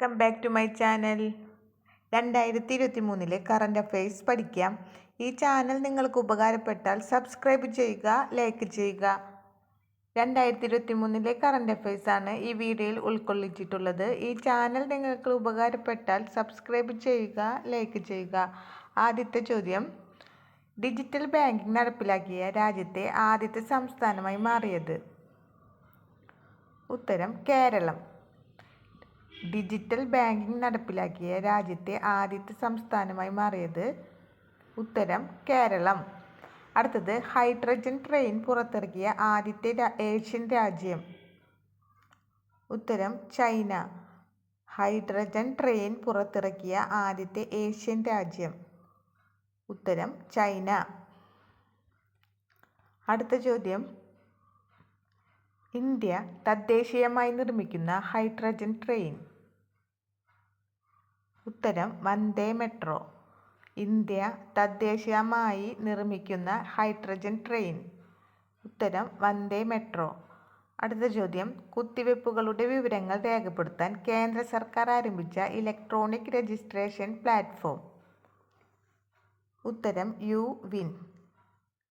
Welcome back to my channel രണ്ടായിരത്തി ഇരുപത്തി മൂന്നിലെ കറണ്ട് അഫയേഴ്സ് പഠിക്കാം. ഈ ചാനൽ നിങ്ങൾക്ക് ഉപകാരപ്പെട്ടാൽ സബ്സ്ക്രൈബ് ചെയ്യുക ലൈക്ക് ചെയ്യുക. രണ്ടായിരത്തി ഇരുപത്തി മൂന്നിലെ കറണ്ട് അഫയേഴ്സ് ആണ് ഈ വീഡിയോയിൽ ഉൾക്കൊള്ളിച്ചിട്ടുള്ളത്. ഈ ചാനൽ നിങ്ങൾക്ക് ഉപകാരപ്പെട്ടാൽ സബ്സ്ക്രൈബ് ചെയ്യുക ലൈക്ക് ചെയ്യുക. ആദ്യത്തെ ചോദ്യം. ഡിജിറ്റൽ ബാങ്കിംഗ് നടപ്പിലാക്കിയ രാജ്യത്തെ ആദ്യത്തെ സംസ്ഥാനമായി മാറിയത്? ഉത്തരം കേരളം. ഡിജിറ്റൽ ബാങ്കിംഗ് നടപ്പിലാക്കിയ രാജ്യത്തെ ആദ്യത്തെ സംസ്ഥാനമായി മാറിയത് ഉത്തരം കേരളം. അടുത്തത് ഹൈഡ്രജൻ ട്രെയിൻ പുറത്തിറക്കിയ ആദ്യത്തെ ഏഷ്യൻ രാജ്യം. ഉത്തരം ചൈന. ഹൈഡ്രജൻ ട്രെയിൻ പുറത്തിറക്കിയ ആദ്യത്തെ ഏഷ്യൻ രാജ്യം. ഉത്തരം ചൈന. അടുത്ത ചോദ്യം ഇന്ത്യ തദ്ദേശീയമായി നിർമ്മിക്കുന്ന ഹൈഡ്രജൻ ട്രെയിൻ. ഉത്തരം വന്ദേ മെട്രോ. ഇന്ത്യ തദ്ദേശീയമായി നിർമ്മിക്കുന്ന ഹൈഡ്രജൻ ട്രെയിൻ. ഉത്തരം വന്ദേ മെട്രോ. അടുത്ത ചോദ്യം കുത്തിവയ്പ്പുകളുടെ വിവരങ്ങൾ രേഖപ്പെടുത്താൻ കേന്ദ്ര സർക്കാർ ആരംഭിച്ച ഇലക്ട്രോണിക് രജിസ്ട്രേഷൻ പ്ലാറ്റ്ഫോം. ഉത്തരം യു വിൻ.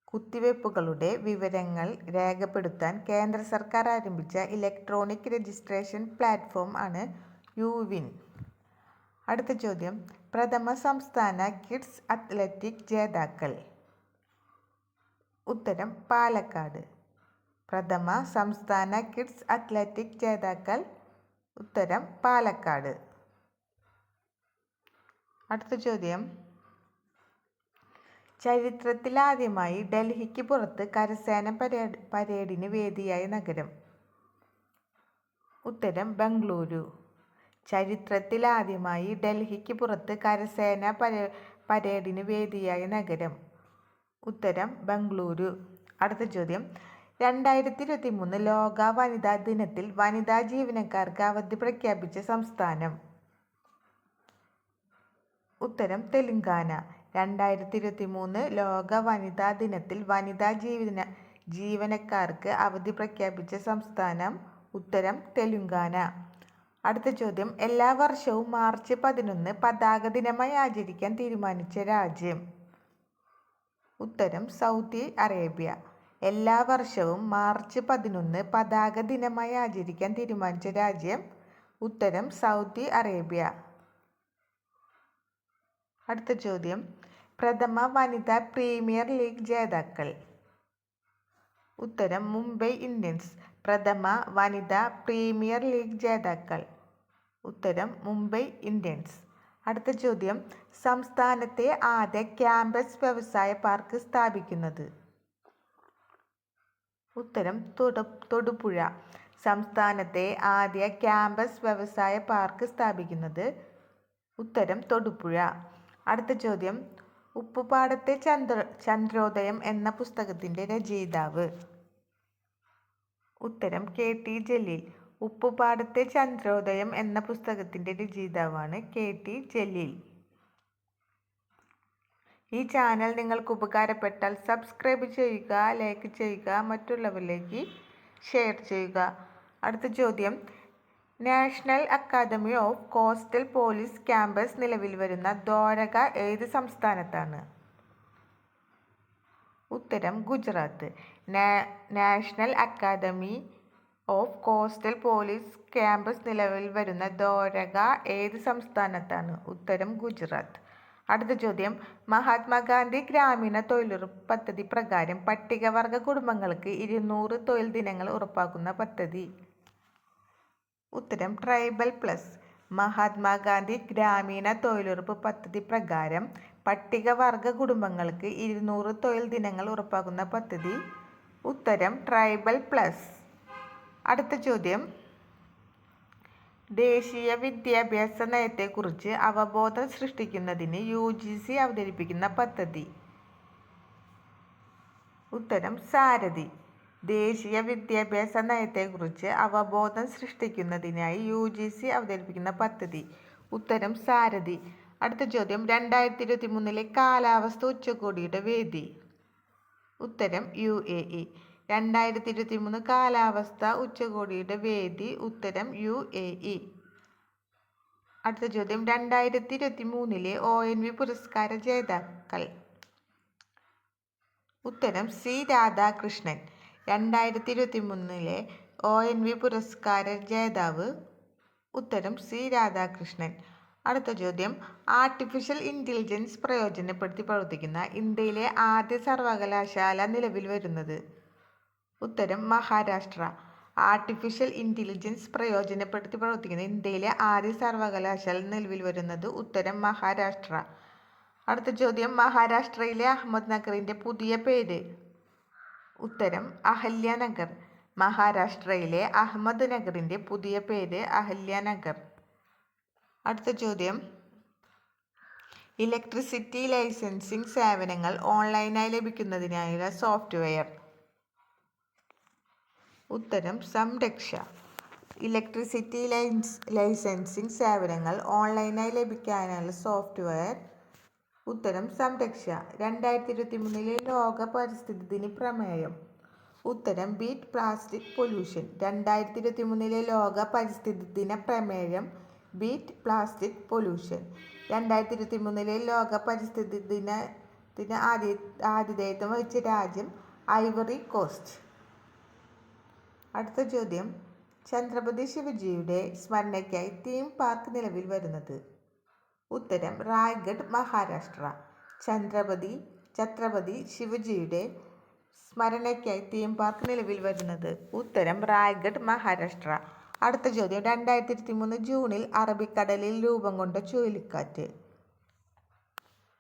കുത്തിവയ്പ്പുകളുടെ വിവരങ്ങൾ രേഖപ്പെടുത്താൻ കേന്ദ്ര സർക്കാർ ആരംഭിച്ച ഇലക്ട്രോണിക് രജിസ്ട്രേഷൻ പ്ലാറ്റ്ഫോം ആണ് യു വിൻ അടുത്ത ചോദ്യം. പ്രഥമ സംസ്ഥാന കിഡ്സ് അത്ലറ്റിക് ജേതാക്കൾ. ഉത്തരം പാലക്കാട്. പ്രഥമ സംസ്ഥാന കിഡ്സ് അത്ലറ്റിക് ജേതാക്കൾ. ഉത്തരം പാലക്കാട്. അടുത്ത ചോദ്യം. ചരിത്രത്തിലാദ്യമായി ഡൽഹിക്ക് പുറത്ത് കരസേന പരേഡ് പരേഡിന് വേദിയായ നഗരം. ഉത്തരം ബംഗളൂരു ചരിത്രത്തിലാദ്യമായി ഡൽഹിക്ക് പുറത്ത് കരസേന പരേ പരേഡിന് വേദിയായ നഗരം. ഉത്തരം ബംഗളൂരു അടുത്ത ചോദ്യം. രണ്ടായിരത്തി ഇരുപത്തി മൂന്ന് ലോക വനിതാ ദിനത്തിൽ വനിതാ ജീവനക്കാർക്ക് അവധി പ്രഖ്യാപിച്ച സംസ്ഥാനം. ഉത്തരം തെലുങ്കാന. രണ്ടായിരത്തി ഇരുപത്തി മൂന്ന് ലോക വനിതാ ദിനത്തിൽ വനിതാ ജീവന ജീവനക്കാർക്ക് അവധി പ്രഖ്യാപിച്ച സംസ്ഥാനം ഉത്തരം തെലുങ്കാന. അടുത്ത ചോദ്യം. എല്ലാ വർഷവും മാർച്ച് പതിനൊന്ന് പതാക ദിനമായി ആചരിക്കാൻ തീരുമാനിച്ച രാജ്യം? ഉത്തരം സൗദി അറേബ്യ. എല്ലാ വർഷവും മാർച്ച് പതിനൊന്ന് പതാക ദിനമായി ആചരിക്കാൻ തീരുമാനിച്ച രാജ്യം? ഉത്തരം സൗദി അറേബ്യ. അടുത്ത ചോദ്യം. പ്രഥമ വനിതാ പ്രീമിയർ ലീഗ് ജേതാക്കൾ. ഉത്തരം മുംബൈ ഇന്ത്യൻസ്. പ്രഥമ വനിതാ പ്രീമിയർ ലീഗ് ജേതാക്കൾ. ഉത്തരം മുംബൈ ഇന്ത്യൻസ്. അടുത്ത ചോദ്യം. സംസ്ഥാനത്തെ ആദ്യ ക്യാമ്പസ് വ്യവസായ പാർക്ക് സ്ഥാപിക്കുന്നത്. ഉത്തരം തൊടു തൊടുപുഴ. സംസ്ഥാനത്തെ ആദ്യ ക്യാമ്പസ് വ്യവസായ പാർക്ക് സ്ഥാപിക്കുന്നത്. ഉത്തരം തൊടുപുഴ. അടുത്ത ചോദ്യം. ഉപ്പുപാടത്തെ ചന്ദ്ര ചന്ദ്രോദയം എന്ന പുസ്തകത്തിന്റെ രചയിതാവ്. ഉത്തരം കെ ടി ജലീൽ. ഉപ്പുപാടത്തെ ചന്ദ്രോദയം എന്ന പുസ്തകത്തിന്റെ രചയിതാവാണ് കെ ടി ജലീൽ. ഈ ചാനൽ നിങ്ങൾക്ക് ഉപകാരപ്പെട്ടാൽ സബ്സ്ക്രൈബ് ചെയ്യുക ലൈക്ക് ചെയ്യുക മറ്റുള്ളവരിലേക്ക് ഷെയർ ചെയ്യുക. അടുത്ത ചോദ്യം. National academy of coastal police campus നിലവിൽ വരുന്ന ദ്വാരക ഏത് സംസ്ഥാനത്താണ്? ഉത്തരം Gujarat. National academy of coastal police campus നിലവിൽ വരുന്ന ദ്വാരക ഏത് സംസ്ഥാനത്താണ്? ഉത്തരം ഗുജറാത്ത്. അടുത്ത ചോദ്യം. മഹാത്മാഗാന്ധി ഗ്രാമീണ തൊഴിലുറപ്പ് പദ്ധതി പ്രകാരം പട്ടികവർഗ കുടുംബങ്ങൾക്ക് ഇരുന്നൂറ് തൊഴിൽ ദിനങ്ങൾ ഉറപ്പാക്കുന്ന പദ്ധതി. ഉത്തരം ട്രൈബൽ പ്ലസ് മഹാത്മാഗാന്ധി ഗ്രാമീണ തൊഴിലുറപ്പ് പദ്ധതി പ്രകാരം പട്ടികവർഗ കുടുംബങ്ങൾക്ക് ഇരുന്നൂറ് തൊഴിൽ ദിനങ്ങൾ ഉറപ്പാക്കുന്ന പദ്ധതി. ഉത്തരം ട്രൈബൽ പ്ലസ് അടുത്ത ചോദ്യം. ദേശീയ വിദ്യാഭ്യാസ നയത്തെക്കുറിച്ച് അവബോധം സൃഷ്ടിക്കുന്നതിന് യു ജി സി അവതരിപ്പിക്കുന്ന പദ്ധതി. ഉത്തരം സാരഥി. ദേശീയ വിദ്യാഭ്യാസ നയത്തെക്കുറിച്ച് അവബോധം സൃഷ്ടിക്കുന്നതിനായി യു ജി സി അവതരിപ്പിക്കുന്ന പദ്ധതി. ഉത്തരം സാരഥി. അടുത്ത ചോദ്യം രണ്ടായിരത്തി ഇരുപത്തി മൂന്നിലെ കാലാവസ്ഥ ഉച്ചകോടിയുടെ വേദി. ഉത്തരം യു എ ഇ. രണ്ടായിരത്തി ഇരുപത്തി മൂന്ന് കാലാവസ്ഥ ഉച്ചകോടിയുടെ വേദി. ഉത്തരം യു എ ഇ. അടുത്ത ചോദ്യം രണ്ടായിരത്തി ഇരുപത്തി മൂന്നിലെ ഒ എൻ വി പുരസ്കാര ജേതാക്കൾ. ഉത്തരം സി രാധാകൃഷ്ണൻ. രണ്ടായിരത്തി ഇരുപത്തി മൂന്നിലെ ഒ എൻ വി പുരസ്കാര ജേതാവ്. ഉത്തരം സി രാധാകൃഷ്ണൻ. അടുത്ത ചോദ്യം. ആർട്ടിഫിഷ്യൽ ഇന്റലിജൻസ് പ്രയോജനപ്പെടുത്തി പ്രവർത്തിക്കുന്ന ഇന്ത്യയിലെ ആദ്യ സർവകലാശാല നിലവിൽ വരുന്നത്? ഉത്തരം മഹാരാഷ്ട്ര. ആർട്ടിഫിഷ്യൽ ഇന്റലിജൻസ് പ്രയോജനപ്പെടുത്തി പ്രവർത്തിക്കുന്ന ഇന്ത്യയിലെ ആദ്യ സർവകലാശാല നിലവിൽ വരുന്നത്? ഉത്തരം മഹാരാഷ്ട്ര. അടുത്ത ചോദ്യം. മഹാരാഷ്ട്രയിലെ അഹമ്മദ് നഗറിന്റെ പുതിയ പേര്. ഉത്തരം അഹല്യാനഗർ മഹാരാഷ്ട്രയിലെ അഹമ്മദ് നഗറിന്റെ പുതിയ പേര് അഹല്യാനഗർ അടുത്ത ചോദ്യം. ഇലക്ട്രിസിറ്റി ലൈസൻസിംഗ് സേവനങ്ങൾ ഓൺലൈനായി ലഭിക്കുന്നതിനായുള്ള സോഫ്റ്റ്വെയർ. ഉത്തരം സംരക്ഷ. ഇലക്ട്രിസിറ്റി ലൈൻസ് ലൈസൻസിംഗ് സേവനങ്ങൾ ഓൺലൈനായി ലഭിക്കാനുള്ള സോഫ്റ്റ്വെയർ ഉത്തരം സംരക്ഷ. രണ്ടായിരത്തി ഇരുപത്തി മൂന്നിലെ ലോക പരിസ്ഥിതി ദിന പ്രമേയം. ഉത്തരം ബീറ്റ് പ്ലാസ്റ്റിക് പൊല്യൂഷൻ. രണ്ടായിരത്തി ഇരുപത്തി മൂന്നിലെ ലോക പരിസ്ഥിതി ദിന പ്രമേയം ബീറ്റ് പ്ലാസ്റ്റിക് പൊല്യൂഷൻ. രണ്ടായിരത്തി ഇരുപത്തി മൂന്നിലെ ലോക പരിസ്ഥിതി ദിനത്തിന് ആദ്യ ആതിഥേയത്വം വഹിച്ച രാജ്യം ഐവറി കോസ്റ്റ്. അടുത്ത ചോദ്യം. ഛത്രപതി ശിവജിയുടെ സ്മരണയ്ക്കായി തീം പാർക്ക് നിലവിൽ വരുന്നത്. ഉത്തരം റായ്ഗഡ് മഹാരാഷ്ട്ര. ചന്ദ്രപതി ഛത്രപതി ശിവജിയുടെ സ്മരണയ്ക്കായി തീം പാർക്ക് നിലവിൽ വരുന്നത്. ഉത്തരം റായ്ഗഡ് മഹാരാഷ്ട്ര. അടുത്ത ചോദ്യം. രണ്ടായിരത്തി ഇരുപത്തി മൂന്ന് ജൂണിൽ അറബിക്കടലിൽ രൂപം കൊണ്ട ചുഴലിക്കാറ്റ്.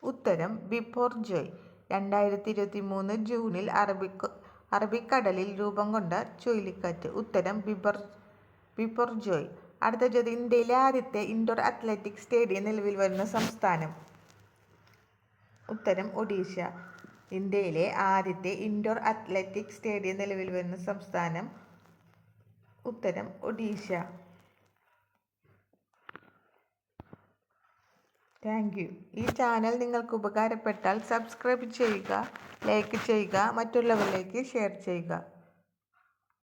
ഉത്തരം ബിഫോർ ജോയ്. രണ്ടായിരത്തി ഇരുപത്തി മൂന്ന് ജൂണിൽ അറബിക്ക് അറബിക്കടലിൽ രൂപം കൊണ്ട ചുഴലിക്കാറ്റ്. ഉത്തരം ബിബർ ബിബർ ജോയ്. അടുത്ത ചോദ്യം. ഇന്ത്യയിലെ ആദ്യത്തെ ഇൻഡോർ അത്ലറ്റിക് സ്റ്റേഡിയം നിലവിൽ വരുന്ന സംസ്ഥാനം? ഉത്തരം ഒഡീഷ. ഇന്ത്യയിലെ ആദ്യത്തെ ഇൻഡോർ അത്ലറ്റിക് സ്റ്റേഡിയം നിലവിൽ വരുന്ന സംസ്ഥാനം? ഉത്തരം ഒഡീഷ. താങ്ക് യു ഈ ചാനൽ നിങ്ങൾക്ക് ഉപകാരപ്പെട്ടാൽ സബ്സ്ക്രൈബ് ചെയ്യുക ലൈക്ക് ചെയ്യുക മറ്റുള്ളവരിലേക്ക് ഷെയർ ചെയ്യുക.